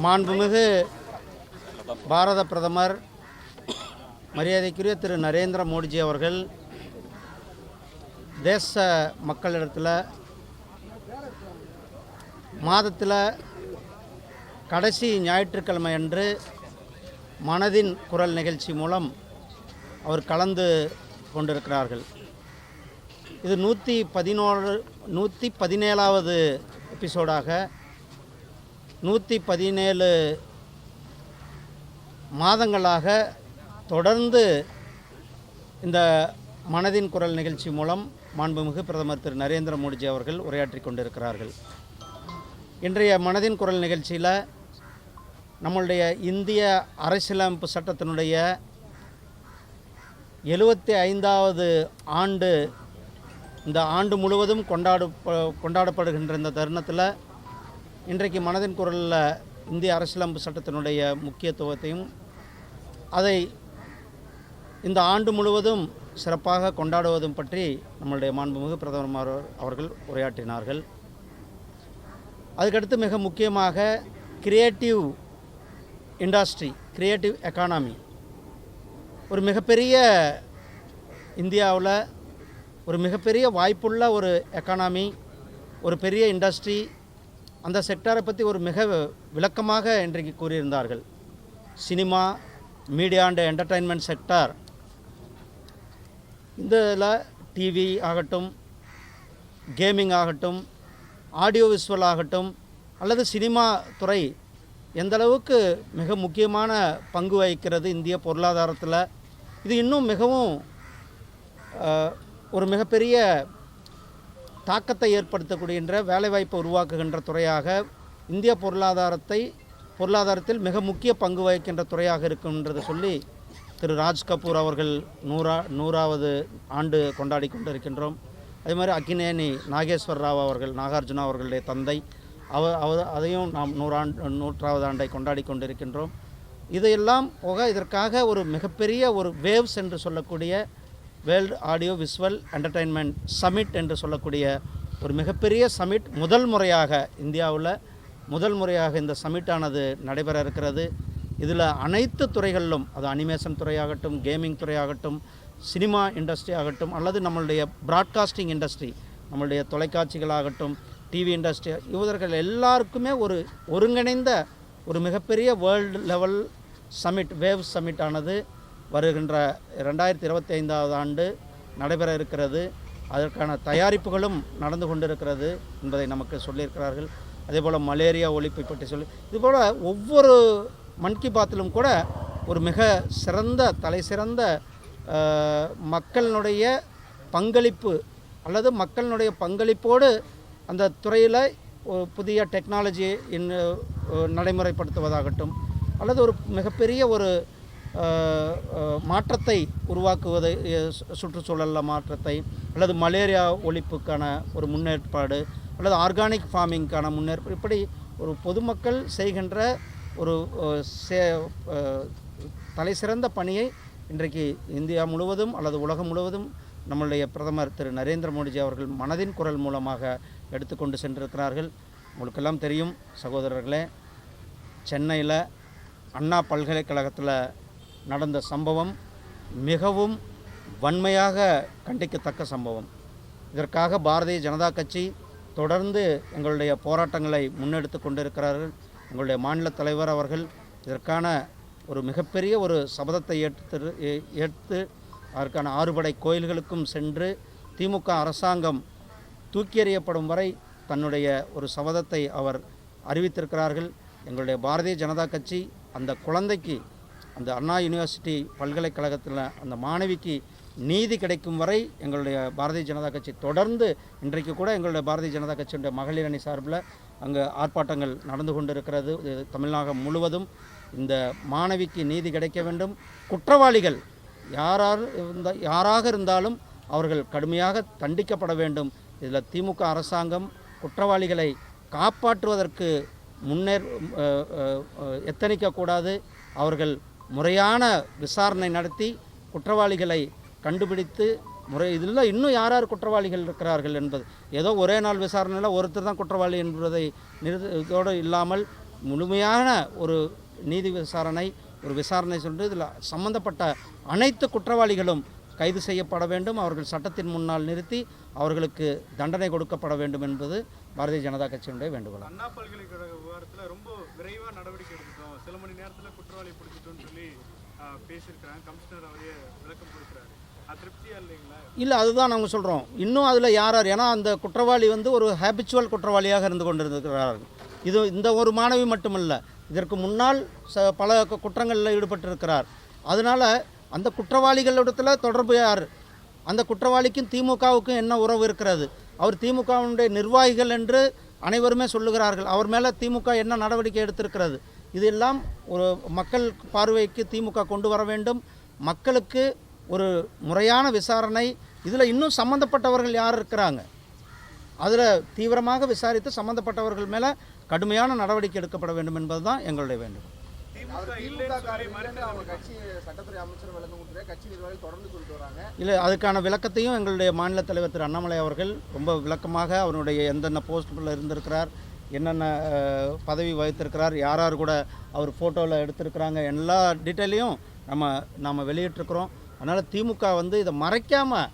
மாண்புமிகு பாரத பிரதமர் மரியாதைக்குரிய திரு நரேந்திர மோடிஜி அவர்கள் தேச மக்களிடத்தில் மாதத்தில் கடைசி ஞாயிற்றுக்கிழமை அன்று மனதின் குரல் நிகழ்ச்சி மூலம் அவர் கலந்து கொண்டிருக்கிறார்கள். இது நூற்றி பதினோரு நூற்றி பதினேழாவது எபிசோடாக நூற்றி பதினேழு மாதங்களாக தொடர்ந்து இந்த மனதின் குரல் நிகழ்ச்சி மூலம் மாண்புமிகு பிரதமர் திரு நரேந்திர மோடிஜி அவர்கள் உரையாற்றி கொண்டிருக்கிறார்கள். இன்றைய மனதின் குரல் நிகழ்ச்சியில் நம்மளுடைய இந்திய அரசியலமைப்பு சட்டத்தினுடைய எழுபத்தி ஐந்தாவது ஆண்டு இந்த ஆண்டு முழுவதும் கொண்டாடு கொண்டாடப்படுகின்ற இந்த தருணத்தில் இன்றைக்கு மனதின் குரலில் இந்திய அரசியலமைப்பு சட்டத்தினுடைய முக்கியத்துவத்தையும் அதை இந்த ஆண்டு முழுவதும் சிறப்பாக கொண்டாடுவதும் பற்றி நம்மளுடைய மாண்புமிகு பிரதமர் அவர்கள் உரையாற்றினார்கள். அதுக்கடுத்து மிக முக்கியமாக கிரியேட்டிவ் இண்டஸ்ட்ரி கிரியேட்டிவ் எக்கானமி ஒரு மிகப்பெரிய இந்தியாவில் ஒரு மிகப்பெரிய வாய்ப்புள்ள ஒரு எக்கானமி ஒரு பெரிய இண்டஸ்ட்ரி அந்த செக்டாரை பற்றி ஒரு மிக விளக்கமாக இன்றைக்கு கூறியிருந்தார்கள். Cinema media and entertainment sector இதில் டிவி ஆகட்டும் கேமிங் ஆகட்டும் ஆடியோ விஷுவல் ஆகட்டும் அல்லது சினிமா துறை எந்தளவுக்கு மிக முக்கியமான பங்கு வகிக்கிறது இந்திய பொருளாதாரத்தில் இது இன்னும் மிகவும் ஒரு மிகப்பெரிய தாக்கத்தை ஏற்படுத்தக்கூடிய வேலைவாய்ப்பை உருவாக்குகின்ற துறையாக இந்திய பொருளாதாரத்தை பொருளாதாரத்தில் மிக முக்கிய பங்கு வகிக்கின்ற துறையாக இருக்கின்றது சொல்லி திரு ராஜ் கபூர் அவர்கள் நூறா நூறாவது ஆண்டு கொண்டாடி கொண்டிருக்கின்றோம். அதே மாதிரி அக்கினேனி நாகேஸ்வர் ராவ் அவர்கள் நாகார்ஜுனா அவர்களுடைய தந்தை அவ அவ அதையும் நாம் நூறாண்டு நூற்றாவது ஆண்டை கொண்டாடி கொண்டிருக்கின்றோம். இதையெல்லாம் போக இதற்காக ஒரு மிகப்பெரிய ஒரு வேவ்ஸ் என்று சொல்லக்கூடிய world audio visual entertainment summit என்று சொல்லக்கூடிய ஒரு மிகப்பெரிய சமிட் முதல் முறையாக இந்தியாவில் முதல் முறையாக இந்த சமிட்டானது நடைபெற இருக்கிறது. இதில் அனைத்து துறைகளிலும் அது அனிமேஷன் துறையாகட்டும் கேமிங் துறையாகட்டும் சினிமா இண்டஸ்ட்ரி ஆகட்டும் அல்லது நம்மளுடைய ப்ராட்காஸ்டிங் இண்டஸ்ட்ரி நம்மளுடைய தொலைக்காட்சிகளாகட்டும் டிவி இண்டஸ்ட்ரி இவர்கள் எல்லாருக்குமே ஒரு ஒருங்கிணைந்த ஒரு மிகப்பெரிய world level summit wave summit ஆனது வருகின்ற ரெண்டாயிரத்தி இருபத்தி ஐந்தாவது ஆண்டு நடைபெற இருக்கிறது. அதற்கான தயாரிப்புகளும் நடந்து கொண்டிருக்கிறது என்பதை நமக்கு சொல்லியிருக்கிறார்கள். அதே போல் மலேரியா ஒழிப்பை பற்றி சொல்லி இதுபோல் ஒவ்வொரு மன் கி பாத்திலும் கூட ஒரு மிக சிறந்த தலை சிறந்த மக்களினுடைய பங்களிப்பு அல்லது மக்களினுடைய பங்களிப்போடு அந்த துறையில் ஒரு புதிய டெக்னாலஜி நடைமுறைப்படுத்துவதாகட்டும். அல்லது ஒரு மிகப்பெரிய ஒரு மாற்றத்தை உருவாக்குவதை சுற்றுச்சூழலில் மாற்றத்தை அல்லது மலேரியா ஒழிப்புக்கான ஒரு முன்னேற்பாடு அல்லது ஆர்கானிக் ஃபார்மிங்க்கான முன்னேற்பாடு இப்படி ஒரு பொதுமக்கள் செய்கின்ற ஒரு சே தலைசிறந்த பணியை இன்றைக்கு இந்தியா முழுவதும் அல்லது உலகம் முழுவதும் நம்மளுடைய பிரதமர் திரு. நரேந்திர மோடிஜி அவர்கள் மனதின் குரல் மூலமாக எடுத்துக்கொண்டு சென்றிருக்கிறார்கள். உங்களுக்கெல்லாம் தெரியும் சகோதரர்களே சென்னையில் அண்ணா பல்கலைக்கழகத்தில் நடந்த சம்பவம் மிகவும் வன்மையாக கண்டிக்கத்தக்க சம்பவம். இதற்காக பாரதிய ஜனதா கட்சி தொடர்ந்து எங்களுடைய போராட்டங்களை முன்னெடுத்து கொண்டிருக்கிறார்கள். எங்களுடைய மாநில தலைவர் அவர்கள் இதற்கான ஒரு மிகப்பெரிய ஒரு சபதத்தை ஏற்று ஏ- ஏற்று அதற்கான ஆறுபடை கோயில்களுக்கும் சென்று திமுக அரசாங்கம் தூக்கி எறியப்படும் வரை தன்னுடைய ஒரு சபதத்தை அவர் அறிவித்திருக்கிறார்கள். எங்களுடைய பாரதிய ஜனதா கட்சி அந்த குழந்தைக்கு அந்த அண்ணா யூனிவர்சிட்டி பல்கலைக்கழகத்தில் அந்த மாணவிக்கு நீதி கிடைக்கும் வரை எங்களுடைய பாரதிய ஜனதா கட்சி தொடர்ந்து இன்றைக்கு கூட எங்களுடைய பாரதிய ஜனதா கட்சியுடைய மகளிர் அணி சார்பில் அங்கே ஆர்ப்பாட்டங்கள் நடந்து கொண்டிருக்கிறது. இது தமிழ்நாடு முழுவதும் இந்த மாணவிக்கு நீதி கிடைக்க வேண்டும். குற்றவாளிகள் யாரார் இருந்த யாராக இருந்தாலும் அவர்கள் கடுமையாக தண்டிக்கப்பட வேண்டும். இதில் திமுக அரசாங்கம் குற்றவாளிகளை காப்பாற்றுவதற்கு முன்னேற் எத்தனிக்கக்கூடாது. அவர்கள் முறையான விசாரணை நடத்தி குற்றவாளிகளை கண்டுபிடித்து முறை இதில் இன்னும் யார் யார் குற்றவாளிகள் இருக்கிறார்கள் என்பது. ஏதோ ஒரே நாள் விசாரணையில் ஒருத்தர் தான் குற்றவாளி என்பதை நிறுத்தோடு இதோடு இல்லாமல் முழுமையான ஒரு நீதி விசாரணை ஒரு விசாரணை சொல்லிட்டு இதில் சம்பந்தப்பட்ட அனைத்து குற்றவாளிகளும் கைது செய்யப்பட வேண்டும். அவர்கள் சட்டத்தின் முன்னால் நிறுத்தி அவர்களுக்கு தண்டனை கொடுக்கப்பட வேண்டும் என்பது பாரதிய ஜனதா கட்சியினுடைய வேண்டுகோள். அண்ணா பல்கலைக்கழக விவகாரத்தில் ரொம்ப விரைவாக நடவடிக்கை எடுத்துட்டோம். சில மணி நேரத்தில் குற்றவாளி பிடிச்சிட்டோம்னு சொல்லி பேசியிருக்கிறாங்க. கமிஷனர் அவரே விளக்கம் கொடுக்குறாரு. இல்லை அதுதான் நாங்கள் சொல்கிறோம் இன்னும் அதில் யார் யார் ஏன்னா அந்த குற்றவாளி வந்து ஒரு ஹேபிச்சுவல் குற்றவாளியாக இருந்து கொண்டிருக்கிறார்கள் இது இந்த ஒரு மாணவி மட்டுமல்ல இதற்கு முன்னால் ச பல குற்றங்களில் ஈடுபட்டிருக்கிறார். அதனால் அந்த குற்றவாளிகளிடத்தில் தொடர்பு யார்? அந்த குற்றவாளிக்கும் திமுகவுக்கும் என்ன உறவு இருக்கிறது? அவர் திமுகவினுடைய நிர்வாகிகள் என்று அனைவருமே சொல்லுகிறார்கள். அவர் மேலே திமுக என்ன நடவடிக்கை எடுத்திருக்கிறது? இதெல்லாம் ஒரு மக்கள் பார்வைக்கு திமுக கொண்டு வர வேண்டும். மக்களுக்கு ஒரு முறையான விசாரணை. இதில் இன்னும் சம்மந்தப்பட்டவர்கள் யார் இருக்கிறாங்க? அதில் தீவிரமாக விசாரித்து சம்மந்தப்பட்டவர்கள் மேலே கடுமையான நடவடிக்கை எடுக்கப்பட வேண்டும் என்பது தான் எங்களுடைய வேண்டும் இல்லை அதுக்கான விளக்கத்தையும் எங்களுடைய மாநில தலைவர் திரு அண்ணாமலை அவர்கள் ரொம்ப விளக்கமாக அவருடைய எந்தெந்த போஸ்ட்டில் இருந்திருக்கிறார் என்னென்ன பதவி வகித்திருக்கிறார் யார் யார் கூட அவர் ஃபோட்டோவில் எடுத்திருக்கிறாங்க எல்லா டீட்டெயிலையும் நம்ம நாம் வெளியிட்டிருக்கிறோம். அதனால் திமுக வந்து இதை மறைக்காமல்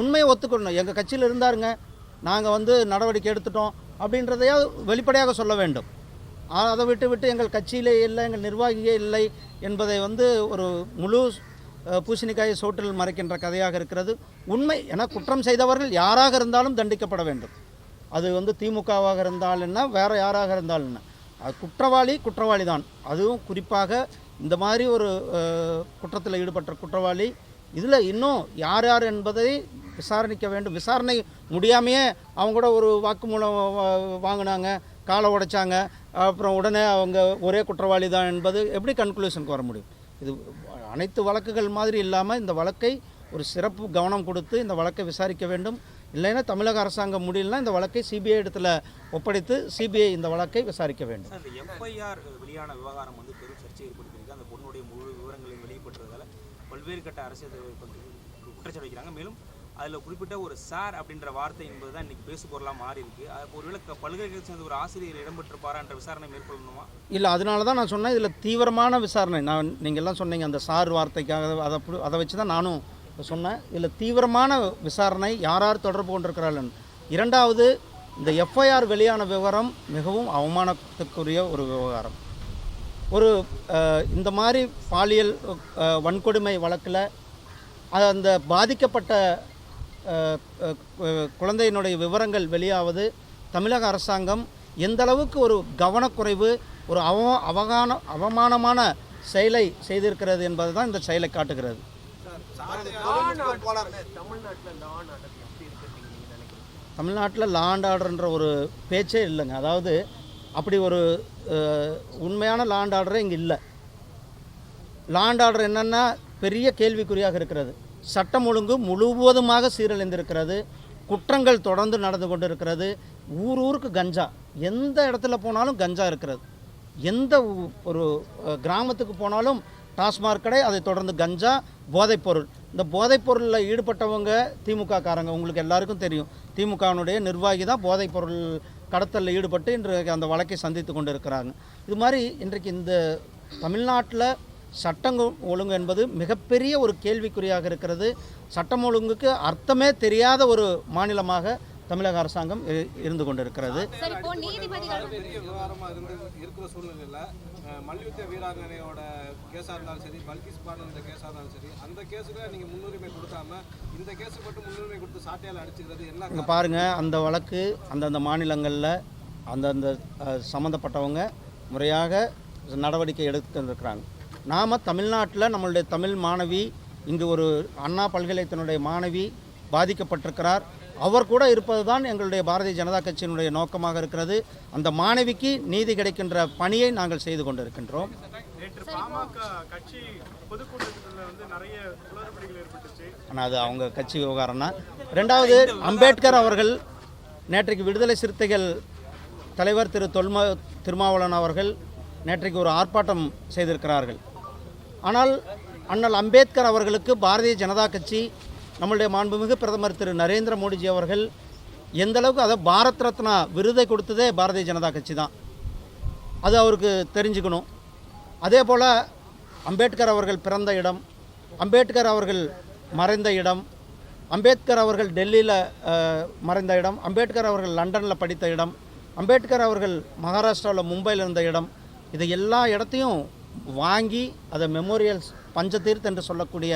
உண்மையை ஒத்துக்கணும். எங்கள் கட்சியில் இருந்தாருங்க நாங்கள் வந்து நடவடிக்கை எடுத்துட்டோம் அப்படின்றதையாவது வெளிப்படையாக சொல்ல வேண்டும். அதை விட்டு விட்டு எங்கள் கட்சியிலே இல்லை எங்கள் நிர்வாகியே இல்லை என்பதை வந்து ஒரு முழு பூசணிக்காயை சோற்றில் மறைக்கின்ற கதையாக இருக்கிறது. உண்மை என குற்றம் செய்தவர்கள் யாராக இருந்தாலும் தண்டிக்கப்பட வேண்டும். அது வந்து திமுகவாக இருந்தால் என்ன வேறு யாராக இருந்தால் என்ன. அது குற்றவாளி குற்றவாளி தான். அதுவும் குறிப்பாக இந்த மாதிரி ஒரு குற்றத்தில் ஈடுபட்ட குற்றவாளி இதில் இன்னும் யார் யார் என்பதை விசாரணிக்க வேண்டும். விசாரணை முடியாமையே அவங்க கூட ஒரு வாக்குமூலம் வாங்கினாங்க. காலை உடைச்சாங்க. அப்புறம் உடனே அவங்க ஒரே குற்றவாளி தான் என்பது எப்படி கன்க்ளூஷனுக்கு வர முடியும்? இது அனைத்து வழக்குகள் மாதிரி இல்லாமல் இந்த வழக்கை ஒரு சிறப்பு கவனம் கொடுத்து இந்த வழக்கை விசாரிக்க வேண்டும். இல்லைன்னா தமிழக அரசாங்கம் முடியலனா இந்த வழக்கை சிபிஐ இடத்துல ஒப்படைத்து சிபிஐ இந்த வழக்கை விசாரிக்க வேண்டும். எஃப்ஐஆர் வெளியான விவகாரம் வந்து பெரும் சர்ச்சை ஏற்படுத்தியிருக்கு. அந்த பொண்ணுடைய முழு விவரங்களையும் வெளியிட்டதால பல்வேறு கட்ட அரசியல் குற்றச்சாட்டு வைக்கிறாங்க. மேலும் அதில் குறிப்பிட்ட ஒரு சார் அப்படின்ற வார்த்தை என்பது தான் இன்றைக்கி பேசு பொருளாக மாறி இருக்கு. அது ஒருவேளை க- பல்கலைக்கழகத்தை சேர்ந்த ஒரு ஆசிரியர் இடம்பெற்றிருப்பாரான்ற விசாரணை மேற்கொள்ளணுமா? இல்லை அதனால தான் நான் சொன்னேன். இதில் தீவிரமான விசாரணை. நான் நீங்கள் எல்லாம் சொன்னீங்க அந்த சார் வார்த்தைக்காக அதை அதை வச்சு தான் நானும் சொன்னேன். இதில் தீவிரமான விசாரணை யார் யார் தொடர்பு கொண்டிருக்கிறார்கள்? இரண்டாவது இந்த எஃப்ஐஆர் வெளியான விவரம் மிகவும் அவமானத்துக்குரிய ஒரு விவகாரம். ஒரு இந்த மாதிரி பாலியல் வன்கொடுமை வழக்கில் அந்த பாதிக்கப்பட்ட குழந்தையினுடைய விவரங்கள் வெளியாவது. தமிழக அரசாங்கம் எந்த அளவுக்கு ஒரு கவனக்குறைவு ஒரு அவ அவகான அவமானமான செயலை செய்திருக்கிறது என்பது தான் இந்த செயலை காட்டுகிறது. தமிழ்நாட்டில் லாண்ட் ஆர்டர்ன்ற ஒரு பேச்சே இல்லைங்க. அதாவது அப்படி ஒரு உண்மையான லாண்ட் ஆர்டரே இங்கே இல்லை. லாண்ட் ஆர்டர் என்னென்னா பெரிய கேள்விக்குறியாக இருக்கிறது. சட்டம் ஒழுங்கு முழுவதுமாக சீரழிந்திருக்கிறது. குற்றங்கள் தொடர்ந்து நடந்து கொண்டு இருக்கிறது ஊர் ஊருக்கு கஞ்சா. எந்த இடத்துல போனாலும் கஞ்சா இருக்கிறது. எந்த ஒரு கிராமத்துக்கு போனாலும் டாஸ்மாக் கடை அதை தொடர்ந்து கஞ்சா போதைப்பொருள் இந்த போதைப்பொருளில் ஈடுபட்டவங்க திமுக காரங்க. உங்களுக்கு எல்லாருக்கும் தெரியும். திமுகவினுடைய நிர்வாகி தான் போதைப்பொருள் கடத்தலில் ஈடுபட்டு இன்றைக்கு அந்த வழக்கை சந்தித்து கொண்டு இருக்கிறாங்க இது மாதிரி இன்றைக்கு இந்த தமிழ்நாட்டில் சட்டம் ஒழுங்கு என்பது மிகப்பெரிய ஒரு கேள்விக்குறியாக இருக்கிறது. சட்டம் ஒழுங்குக்கு அர்த்தமே தெரியாத ஒரு மாநிலமாக தமிழக அரசாங்கம் இரு- இருந்து கொண்டிருக்கிறது. சார் இப்போ நீதிபதிகள் வந்து- பெரிய விவகாரமா இருந்து இருக்கிற சூழ்நிலையில அஹ், மல்யுத்த வீராங்கனையோட கேஸா இருந்தாலும் சரி பல்கிஸ் பாடல் இந்த கேஸா இருந்தாலும் சரி அந்த கேஸுக்கு நீங்க முன்னுரிமை கொடுக்காம இந்த கேஸுக்கு மட்டும் முன்னுரிமை கொடுத்து சாட்டையால் அடிச்சுக்கிறது என்ன இங்கே பாருங்கள் அந்த வழக்கு அந்தந்த மாநிலங்களில் அந்தந்த சம்மந்தப்பட்டவங்க முறையாக நடவடிக்கை எடுத்துருக்கிறாங்க நாம் தமிழ்நாட்டில் நம்மளுடைய தமிழ் மாணவி இங்கு ஒரு அண்ணா பல்கலைக்கழகத்தினுடைய மாணவி பாதிக்கப்பட்டிருக்கிறார். அவர் கூட இருப்பது தான் எங்களுடைய பாரதிய ஜனதா கட்சியினுடைய நோக்கமாக இருக்கிறது. அந்த மாணவிக்கு நீதி கிடைக்கின்ற பணியை நாங்கள் செய்து கொண்டிருக்கின்றோம். ஆனால் அது அவங்க கட்சி விவகாரம்னா. ரெண்டாவது அம்பேத்கர் அவர்கள் நேற்றைக்கு விடுதலை சிறுத்தைகள் தலைவர் திரு தொல்ம திருமாவளவன் அவர்கள் நேற்றைக்கு ஒரு ஆர்ப்பாட்டம் செய்திருக்கிறார்கள். ஆனால் அண்ணல் அம்பேத்கர் அவர்களுக்கு பாரதிய ஜனதா கட்சி நம்மளுடைய மாண்புமிகு பிரதமர் திரு நரேந்திர மோடிஜி அவர்கள் எந்த அளவுக்கு அதை பாரத் ரத்னா விருதை கொடுத்ததே பாரதிய ஜனதா கட்சி தான். அது அவருக்கு தெரிஞ்சுக்கணும். அதே போல் அம்பேத்கர் அவர்கள் பிறந்த இடம் அம்பேத்கர் அவர்கள் மறைந்த இடம் அம்பேத்கர் அவர்கள் டெல்லியில் மறைந்த இடம் அம்பேத்கர் அவர்கள் லண்டனில் படித்த இடம் அம்பேத்கர் அவர்கள் மகாராஷ்டிராவில் மும்பையில் இருந்த இடம் இதை எல்லா இடத்தையும் வாங்கி அதை மெமோரியல்ஸ் பஞ்சதீர்த் என்று சொல்லக்கூடிய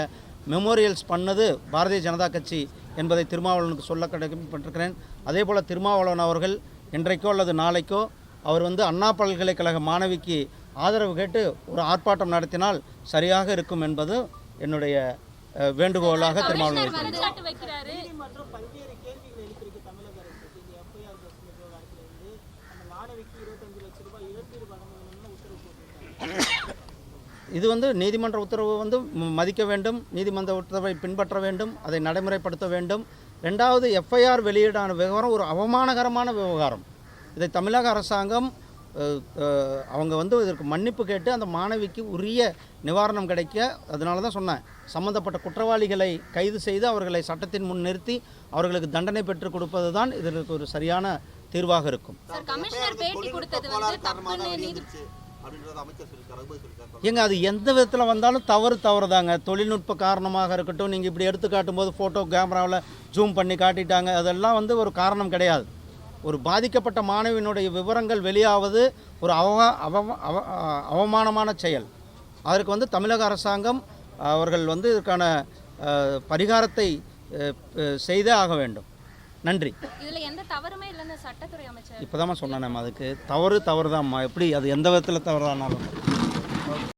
மெமோரியல்ஸ் பண்ணது பாரதிய ஜனதா கட்சி என்பதை திருமாவளவனுக்கு சொல்ல கடமைப்பட்டிருக்கிறேன். அதே போல் திருமாவளவன் அவர்கள் இன்றைக்கோ அல்லது நாளைக்கோ அவர் வந்து அண்ணா பல்கலைக்கழக மாணவிக்கு ஆதரவு கேட்டு ஒரு ஆர்ப்பாட்டம் நடத்தினால் சரியாக இருக்கும் என்பது என்னுடைய வேண்டுகோளாக திருமாவளவன் வைக்கிறாரு. இது வந்து நீதிமன்ற உத்தரவு வந்து மதிக்க வேண்டும் நீதிமன்ற உத்தரவை பின்பற்ற வேண்டும் அதை நடைமுறைப்படுத்த வேண்டும். ரெண்டாவது எஃப்ஐஆர் வெளியீடான விவகாரம் ஒரு அவமானகரமான விவகாரம். இதை தமிழக அரசாங்கம் அவங்க வந்து இதற்கு மன்னிப்பு கேட்டு அந்த மாணவிக்கு உரிய நிவாரணம் கிடைக்க அதனால தான் சொன்னேன். சம்பந்தப்பட்ட குற்றவாளிகளை கைது செய்து அவர்களை சட்டத்தின் முன் நிறுத்தி அவர்களுக்கு தண்டனை பெற்றுக் கொடுப்பது தான் இதற்கு ஒரு சரியான தீர்வாக இருக்கும். ஏங்க அது எந்த விதத்தில் வந்தாலும் தவறு தவறுதாங்க. தொழில்நுட்ப காரணமாக இருக்கட்டும் நீங்கள் இப்படி எடுத்து காட்டும்போது ஃபோட்டோ கேமராவில் ஜூம் பண்ணி காட்டிட்டாங்க. அதெல்லாம் வந்து ஒரு காரணம் கிடையாது. ஒரு பாதிக்கப்பட்ட மாணவியினுடைய விவரங்கள் வெளியாவது ஒரு அவ அவ அவ- அவமானமான செயல். அதற்கு வந்து தமிழக அரசாங்கம் அவர்கள் வந்து இதற்கான பரிகாரத்தை செய்தே ஆக வேண்டும். நன்றி. இதுல எந்த தவறுமே இல்லைன்னு சட்டத்துறை அமைச்சர் இப்போ அதுக்கு. தவறு தவறு எப்படி அது எந்த விதத்தில் தவறானாலும்